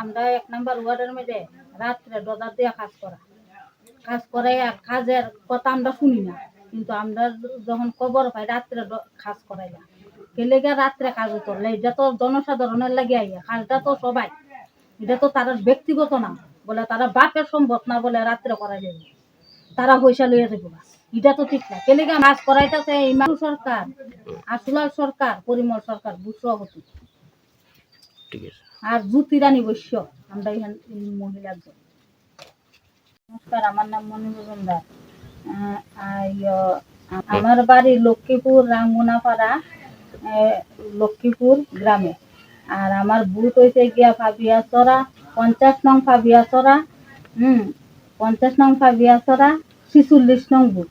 আমরা এক নাম্বার ওয়ার্ডের মধ্যে রাত্রে ডদার দিয়ে কাজ করা। কাজ করে কাজের কথা আমরা শুনি না, কিন্তু আমরা যখন খবর পাই, রাত্রে কাজ করাই না গেলে গিয়ে রাত্রে কাজ করলে এটা তো জনসাধারণের লাগে আইয়া, কাজটা তো সবাই। এটা তো তারা ব্যক্তিগত না, বলে তারা বাপের সম্ভব না বলে রাত্রে করাই দেবে। তারা পয়সা লইয়া দেবো এটা তো ঠিক না। কেলে গিয়ে মাছ করাইতেছে ইমাম সরকার, আসুলাল সরকার, পরিমল সরকার বুসভাপতি ঠিক আছে। আর জ্যোতি রানী বৈশ্য আমরা এখান মহিলা একজন। নমস্কার আমার নাম মণি মজুমদার। আমার বাড়ি লক্ষ্মীপুর রাঙ্গুনাপাড়া আহ, লক্ষ্মীপুর গ্রামে। আর আমার বুথ হয়েছে গিয়া ফাবিয়াছড়া পঞ্চাশ নং ফাবিয়াছড়া হুম পঞ্চাশ নং ফাবিয়াছড়া ছিচল্লিশ নং বুথ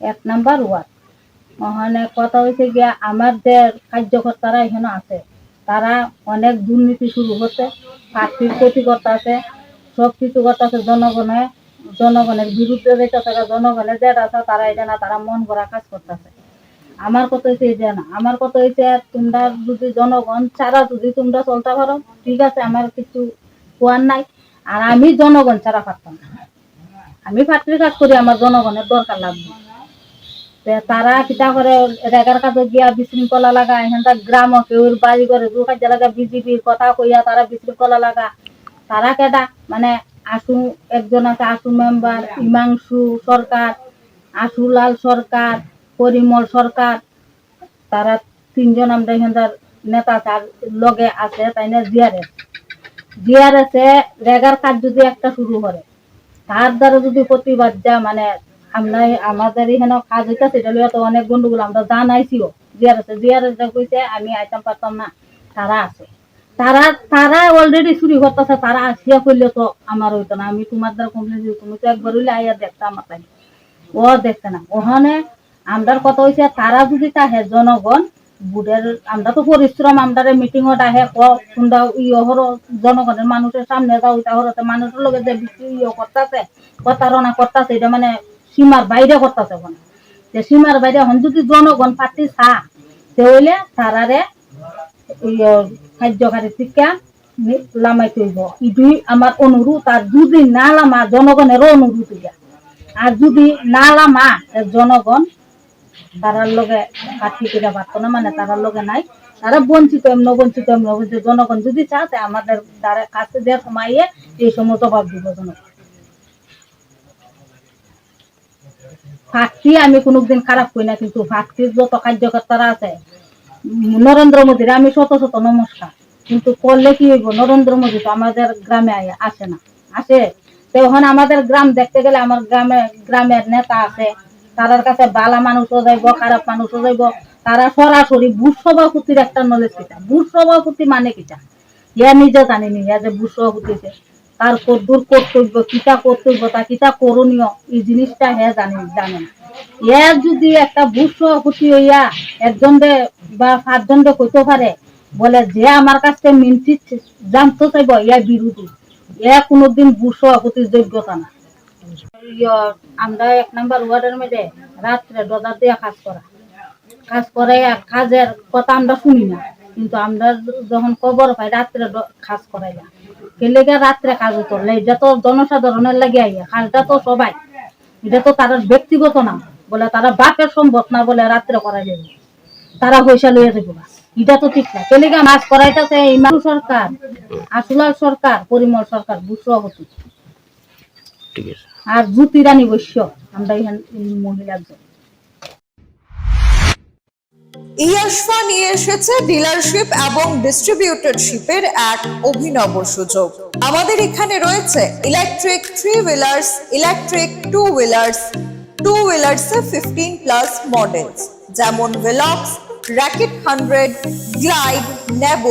এক নাম্বার ওয়ার্ড। ওখানে কথা হয়েছে গিয়া আমাদের কার্যকর্তারা এখানে আছে। তারা অনেক দুর্নীতি শুরু হচ্ছে প্রার্থীর ক্ষতি করতেছে সব কিছু করতেছে জনগণে, জনগণের বিরুদ্ধে যেতেছে জনগণের যেটা আছে তারা এটা না, তারা মন করা কাজ করতেছে। আমার কথা হয়েছে এটা না, আমার কথা হয়েছে তোমরা যদি জনগণ ছাড়া যদি তোমরা চলতে পারো, ঠিক আছে, আমার কিছু কোয়ার নাই, আর আমি জনগণ ছাড়া পারতাম আমি ফাটরি কাজ করি, আমার জনগণের দরকার লাগবে। তারা কিতা করে, রেগার কাজে গিয়া বিশৃঙ্খলা লাগা এখানটা গ্রাম কেউ বাড়ি করে দু কাজে লাগা, বিজেপির কথা কইয়া তারা বিশৃঙ্খলা লাগা। তারা কেটা মানে আশু একজন আছে আশু মেম্বার, হিমাংশু সরকার আশুলাল সরকার, পরিমল সরকার। তারা তিনজন আমরা এখানটার নেতা তার লগে আছে, তাই না? জিয়ারেস জিয়ারেস রেগার কাজ যদি একটা শুরু করে, তার দ্বারা যদি প্রতিবাদ যা মানে আমরা আমাদের এখানে কাজ হইতা সেটা লইয়া তো অনেক গন্ডগোল, আমরা জানাইছিও জিয়ার আছে জিয়ার কইছে, আমি আইতাম পারতাম না। তারা আছে। তারা তারা অলরেডি চুরি করতেছে, তারা আসিয়া করলে তো আমার হইতো না, আমি তোমার দ্বারা কমপ্লেন তুমি তো একবার হইলে আইয়া দেখতে আমার ও দেখতে না। ওখানে আমরার কথা হয়েছে তারা যদি তাহে জনগণ, বুড়ের আমরা তো পরিশ্রম আমরা মিটিংত আহে ক কোনটা ইয়ে হর, জনগণের মানুষের সামনে যাও ইটা হরতে মানুষের লগে যে ইয়ে করতেছে, প্রতারণা করতেছে, এটা মানে সীমার বাইরে করতেছে ওখানে যে সীমার বাইরে এখন যদি জনগণ পার্টি চা তে হইলে তারারে কার্যকারী শিক্ষা নি- লামাই তৈব ইটুই আমার অনুরোধ আর যদি না লামা জনগণেরও অনুরোধ ইয়া আর যদি না লামা জনগণ তারার লগে পার্টি করে পারতো না মানে তারার লগে নাই তারা বঞ্চিত এমন বঞ্চিত এমন বঞ্চিত জনগণ যদি চাতে আমাদের দ্বারা কাছে দেওয়ার সময়ে এই সময় জবাব দিব জনগণ ফাঁকটি আমি কোনোদিন খারাপ করি না, কিন্তু ফাঁকটির যত কার্যকর্তারা আছে। নরেন্দ্র মোদীর, আমি শত শত নমস্কার। কিন্তু করলে কি হইব? নরেন্দ্র মোদী তো আমাদের গ্রামে আসে না। আসে? তো এখন আমাদের গ্রাম দেখতে গেলে আমার গ্রামে, গ্রামের নেতা আছে। তারার কাছে বালা মানুষও যাইব, খারাপ মানুষও যাইব। তারা সরাসরি বুট সভাপতির একটা নলেজ কিটা? বুট সভাপতি মানে কিটা? ইয়া নিজে জানিনি ইয়া যে বুট সভাপতি। তার কদ্দুর কর্তব্য, কিতা কর্তব্য, তা কিতা করণীয়, এই জিনিসটা হে জানি জানে। এর যদি একটা বুট সভাপতি হইয়া একজন বা পাঁচজন কইতে পারে, বলে যে আমার কাছে মিনতি জানতে চাইব, ইয়া বিরোধী। ইয়া কোনোদিন বুট সভাপতির যোগ্যতা না। আমরা এক নাম্বার ওয়ার্ডের মধ্যে রাত্রে ডদার দিয়ে কাজ করা। কাজ করে কাজের কথা আমরা শুনি না। কিন্তু আমরা যখন খবর পাই রাত্রে কাজ করাই না গেলে রাত্রে কাজ করলে এটা তো জনসাধারণের লাগে আইয়া কাজটা তো সবাই। এটা তো তারা ব্যক্তিগত না বলে তারা বাপের সম্ভব না বলে রাত্রে করাই দেবে। তারা পয়সা লইয়া না। এটা তো ঠিক না। কেলে গিয়ে মাছ করাইতেছে ইমাম সরকার আসুলাল সরকার পরিমল সরকার ঠিক আছে। আর জ্যোতি রানী বৈশ্য আমরা এখান মহিলা একজন ইয়াশফা নিয়ে এসেছে ডিলারশিপ এবং ডিস্ট্রিবিউটরশিপের এক অভিনব সুযোগ। আমাদের এখানে রয়েছে electric three wheelers electric two wheelers two wheelers fifteen plus models যেমন ভেলক্স র্যাকেট হান্ড্রেড গ্লাইড নেব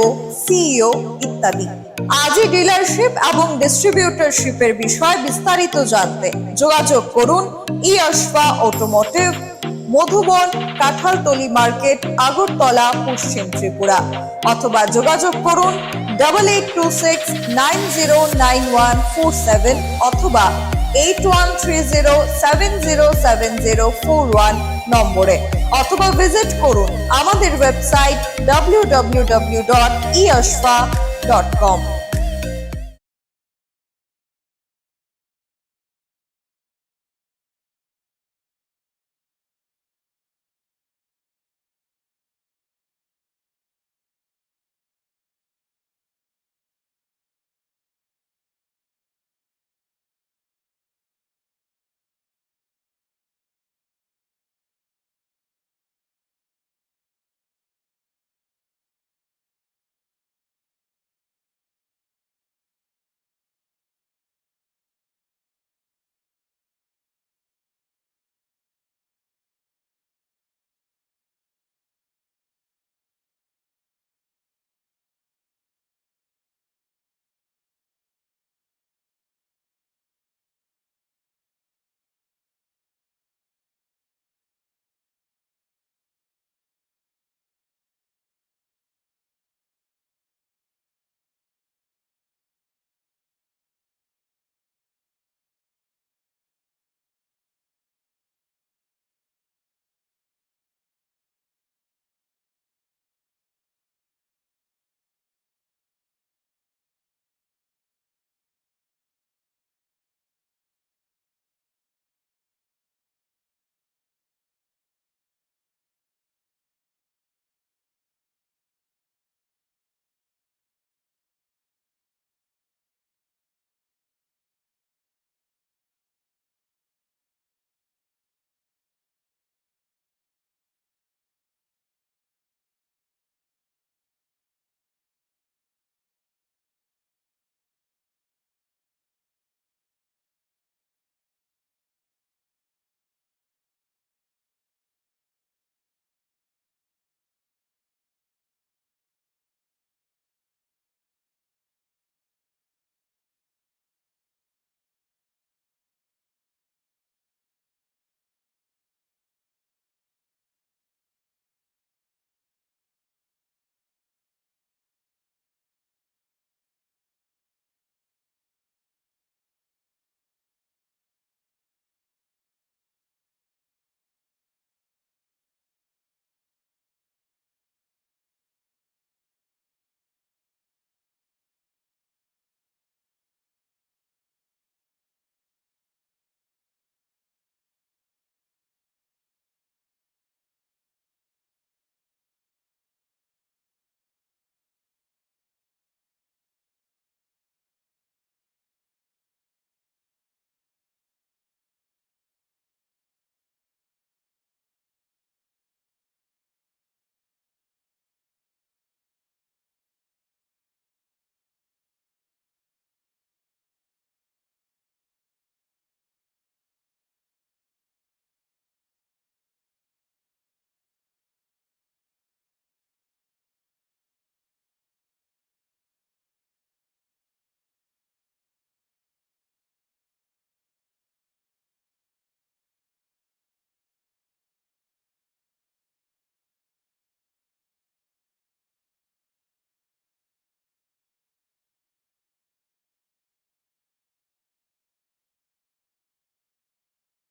সিইও ইত্যাদি। আজই ডিলারশিপ এবং ডিস্ট্রিবিউটরশিপের বিষয়ে বিস্তারিত জানতে যোগাযোগ করুন ইয়াশফা অটোমোটিভ মধুবন, কাঁঠালতলি মার্কেট, আগরতলা, পশ্চিম ত্রিপুরা। অথবা যোগাযোগ করুন double eight two six nine zero nine one four seven অথবা eight one three zero seven zero seven zero four one নম্বরে। অথবা ভিজিট করুন আমাদের website W W W dot dot com